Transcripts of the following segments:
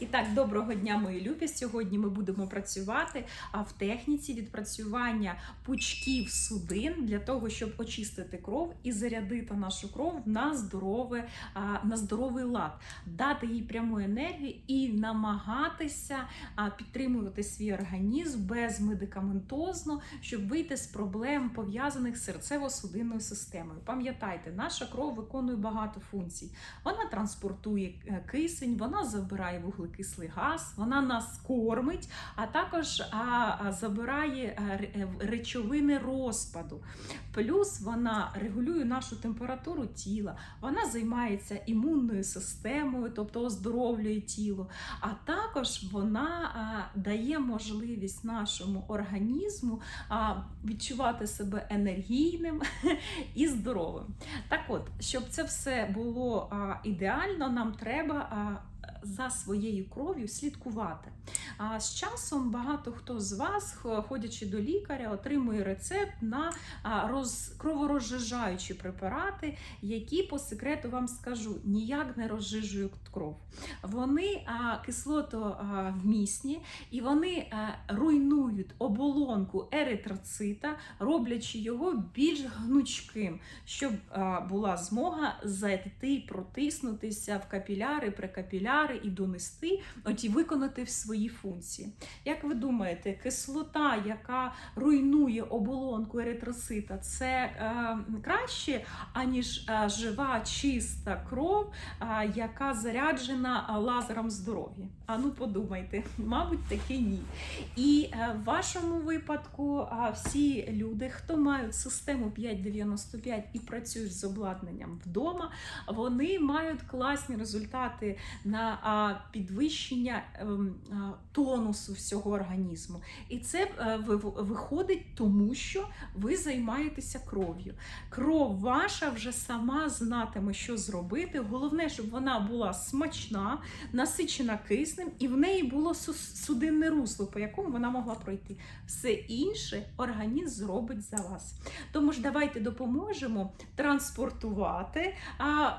І так, доброго дня, мої любі. Сьогодні ми будемо працювати в техніці відпрацювання пучків судин для того, щоб очистити кров і зарядити нашу кров на здорове, на здоровий лад, дати їй пряму енергію і намагатися підтримувати свій організм безмедикаментозно, щоб вийти з проблем пов'язаних з серцево-судинною системою. Пам'ятайте, наша кров виконує багато функцій. Вона транспортує е, кисень, вона забирає вуглекислий газ, вона нас кормить, а також забирає ре- е, речовини розпаду. Плюс вона регулює нашу температуру тіла, вона займається імунною системою, тобто оздоровлює тіло. А також вона дає можливість нашому організму відчувати себе енергійним і здоровим. Так от, щоб це все було ідеально, нам треба за своєю кров'ю слідкувати. А з часом багато хто з вас, ходячи до лікаря, отримує рецепт на роз, кроворозжижаючі препарати, які по секрету вам скажу ніяк не розжижують кров. Вони а, кислото вмісні і вони руйнують оболонку еритроцита, роблячи його більш гнучким, щоб була змога зайти, протиснутися в капіляри, прекапіляри і донести, от виконати свої функції. Як ви думаєте, кислота, яка руйнує оболонку еритроцита, це е, краще, аніж е, жива, чиста кров, е, яка заряджена е, лазером здоров'я? А ну подумайте, мабуть, таки ні. І е, в вашому випадку а, всі люди, хто мають систему 595 і працюють з обладнанням вдома, вони мають класні результати на підвищення ем, тонусу всього організму. І це е, виходить тому, що ви займаєтеся кров'ю. Кров ваша вже сама знатиме, що зробити. Головне, щоб вона була смачна, насичена киснем, і в неї було судинне русло, по якому вона могла пройти. Все інше організм зробить за вас. Тому ж давайте допоможемо транспортувати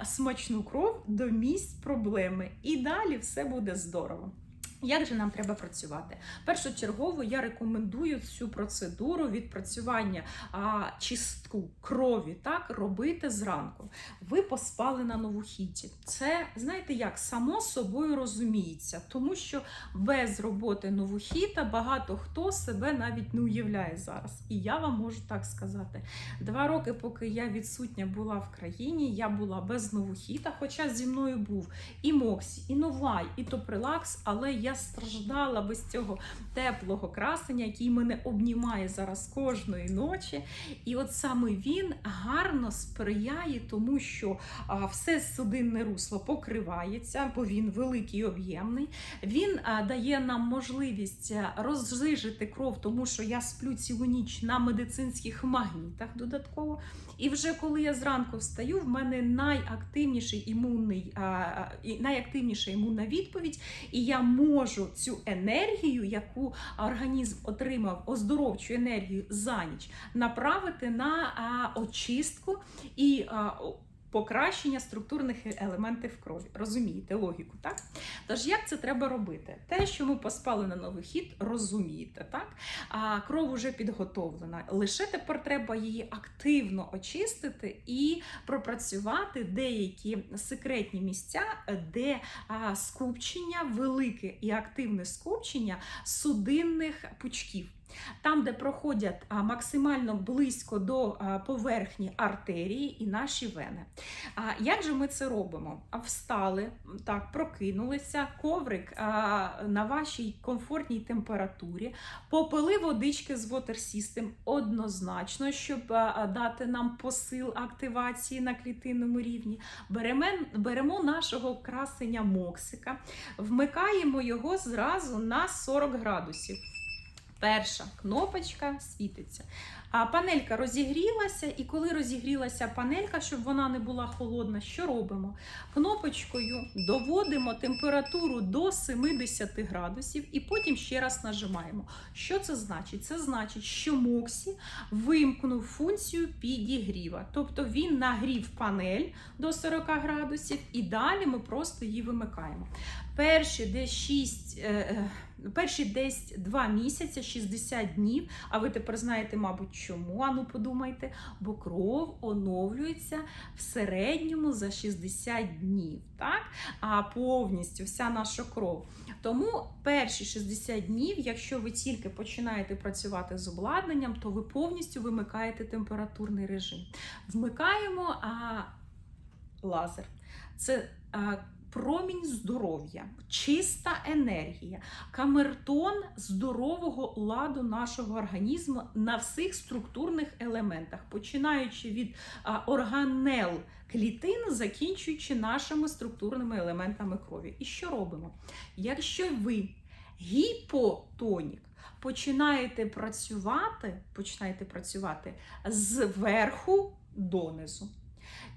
смачну кров до місць проблеми. І далі все буде здорово. Як же нам треба працювати? Першочергово я рекомендую цю процедуру відпрацювання а, чистку крові так робити зранку. Ви поспали на новохіті. Це знаєте як само собою розуміється, тому що без роботи новохіта багато хто себе навіть не уявляє зараз. І я вам можу так сказати. Два роки, поки я відсутня була в країні, я була без новохіта, хоча зі мною був і Моксі, і Новай, і Топрилакс, але я страждала без цього теплого красення, який мене обнімає зараз кожної ночі. І от саме він гарно сприяє тому, що все судинне русло покривається, бо він великий і об'ємний. Він дає нам можливість розжижити кров, тому що я сплю цілу ніч на медицинських магнітах додатково. І вже коли я зранку встаю, в мене найактивніший імунний, найактивніша імунна відповідь, і я можу цю енергію, яку організм отримав, оздоровчу енергію за ніч, направити на очистку і покращення структурних елементів крові. Розумієте логіку, так? Тож як це треба робити? Те, що ми поспали на новий хід, розумієте, так? А кров уже підготовлена. Лише тепер треба її активно очистити і пропрацювати деякі секретні місця, де скупчення, велике і активне скупчення судинних пучків. Там, де проходять максимально близько до поверхні артерії і наші вени. Як же ми це робимо? Встали, так, прокинулися, коврик на вашій комфортній температурі, попили водички з Water System однозначно, щоб дати нам посил активації на клітинному рівні. Беремо нашого красення Моксика, вмикаємо його зразу на 40 градусів. Перша кнопочка світиться. А панелька розігрілася, і коли розігрілася панелька, щоб вона не була холодна, що робимо? Кнопочкою доводимо температуру до 70 градусів і потім ще раз нажимаємо. Що це значить? Це значить, що Моксі вимкнув функцію підігріва. Тобто він нагрів панель до 40 градусів, і далі ми просто її вимикаємо. Перші десь 6, е, е, перші десь 2 місяці, 60 днів. А ви тепер знаєте, мабуть, чому? Ану, подумайте, бо кров оновлюється в середньому за 60 днів, так? А повністю вся наша кров. Тому перші 60 днів, якщо ви тільки починаєте працювати з обладнанням, то ви повністю вимикаєте температурний режим. Вмикаємо а, лазер. Це а, промінь здоров'я, чиста енергія, камертон здорового ладу нашого організму на всіх структурних елементах, починаючи від органел клітин, закінчуючи нашими структурними елементами крові. І що робимо? Якщо ви гіпотонік, починаєте працювати, починаєте працювати зверху донизу.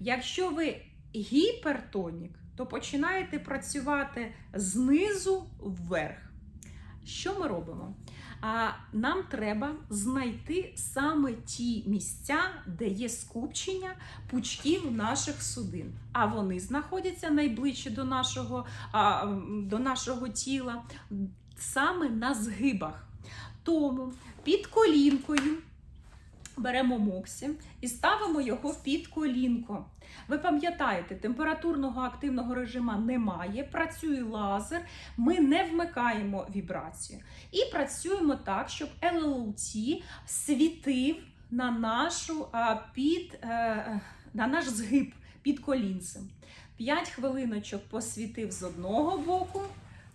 Якщо ви гіпертонік, то починаєте працювати знизу вверх. Що ми робимо? А нам треба знайти саме ті місця, де є скупчення пучків наших судин. А вони знаходяться найближче до нашого, а, до нашого тіла, саме на згибах. Тому під колінкою беремо моксі і ставимо його під колінко. Ви пам'ятаєте, температурного активного режиму немає, працює лазер, ми не вмикаємо вібрацію. І працюємо так, щоб LLT світив на, нашу, під, е, на наш згиб під колінцем. 5 хвилиночок посвітив з одного боку.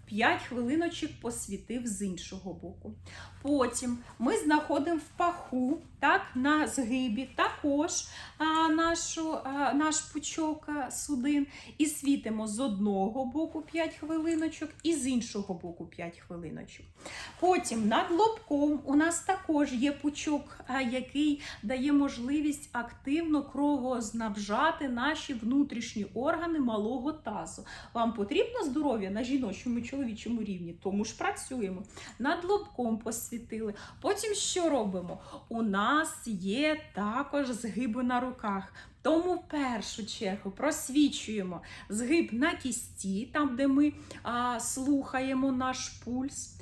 5 хвилиночок посвітив з іншого боку. Потім ми знаходимо в паху, так, на згибі також а, нашу, а, наш пучок а, судин і світимо з одного боку 5 хвилиночок і з іншого боку 5 хвилиночок. Потім над лобком у нас також є пучок, а, який дає можливість активно кровознабжати наші внутрішні органи малого тазу. Вам потрібно здоров'я на жіночому і чоловічому рівні, тому ж працюємо. Над лобком посвітили. Потім що робимо? У нас є також згиби на руках. Тому в першу чергу просвічуємо згиб на кісті, там, де ми а, слухаємо наш пульс.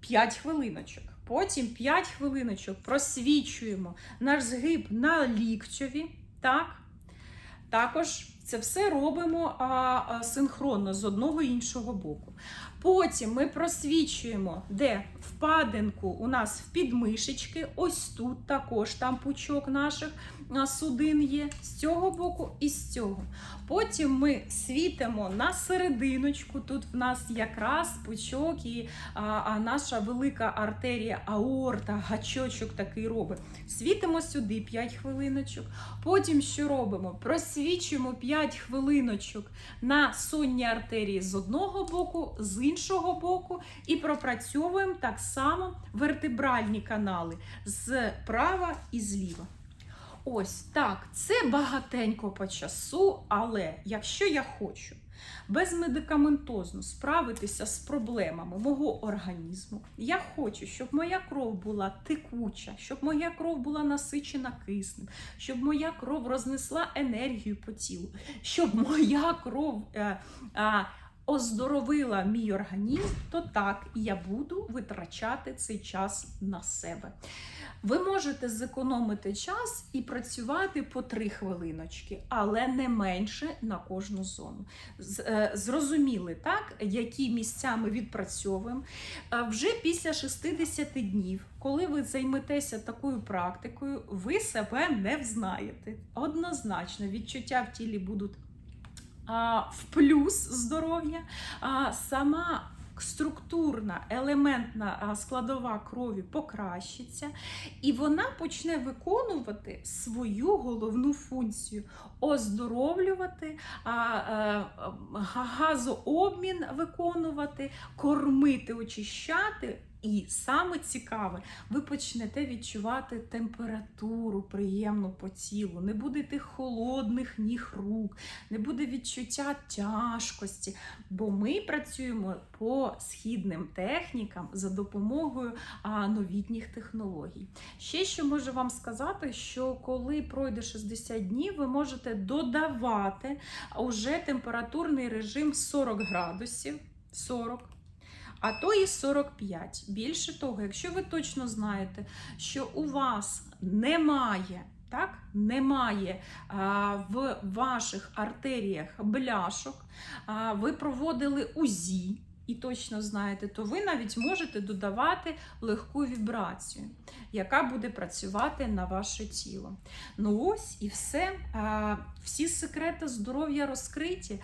5 хвилиночок. Потім 5 хвилиночок просвічуємо наш згиб на ліктьові. Так? Також це все робимо а, синхронно з одного і іншого боку. Потім ми просвічуємо, де впадинку у нас в підмишечки, ось тут також там пучок наших судин є з цього боку і з цього. Потім ми світимо на серединочку. Тут в нас якраз пучок і а, а наша велика артерія аорта, гачочок такий робить. Світимо сюди 5 хвилиночок. Потім що робимо? Просвічуємо 5 хвилиночок на сонні артерії з одного боку, з іншого боку, і пропрацьовуємо так само вертебральні канали з права і зліва. Ось так, це багатенько по часу, але якщо я хочу безмедикаментозно справитися з проблемами мого організму, я хочу, щоб моя кров була текуча, щоб моя кров була насичена киснем, щоб моя кров рознесла енергію по тілу, щоб моя кров. Е, е, Оздоровила мій організм, то так я буду витрачати цей час на себе. Ви можете зекономити час і працювати по 3 хвилиночки, але не менше на кожну зону. Е, Зрозуміли, так, які місця ми відпрацьовуємо. Е, Вже після 60 днів, коли ви займетеся такою практикою, ви себе не взнаєте. Однозначно, відчуття в тілі будуть в плюс здоров'я, а, сама структурна, елементна складова крові покращиться, і вона почне виконувати свою головну функцію оздоровлювати, га- газообмін виконувати, кормити, очищати. І саме цікаве, ви почнете відчувати температуру приємну по тілу, не буде тих холодних ніг рук, не буде відчуття тяжкості, бо ми працюємо по східним технікам за допомогою новітніх технологій. Ще що можу вам сказати, що коли пройде 60 днів, ви можете додавати уже температурний режим 40 градусів. 40 а то і 45. Більше того, якщо ви точно знаєте, що у вас немає, так, немає а, в ваших артеріях бляшок, а, ви проводили УЗІ. І точно знаєте, то ви навіть можете додавати легку вібрацію, яка буде працювати на ваше тіло. Ну ось і все. Всі секрети здоров'я розкриті.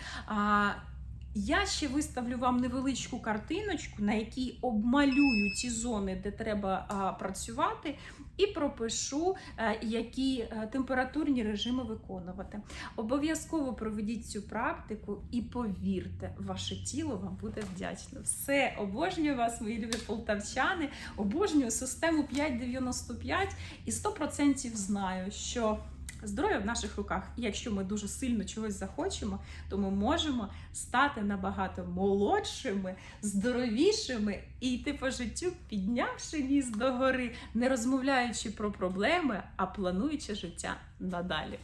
Я ще виставлю вам невеличку картиночку, на якій обмалюю ті зони, де треба а, працювати, і пропишу, а, які а, температурні режими виконувати. Обов'язково проведіть цю практику і повірте, ваше тіло вам буде вдячне. Все, обожнюю вас, мої любі полтавчани, обожнюю систему 595 і 100% знаю, що. Здоров'я в наших руках. І якщо ми дуже сильно чогось захочемо, то ми можемо стати набагато молодшими, здоровішими і йти по життю, піднявши ніс догори, не розмовляючи про проблеми, а плануючи життя надалі.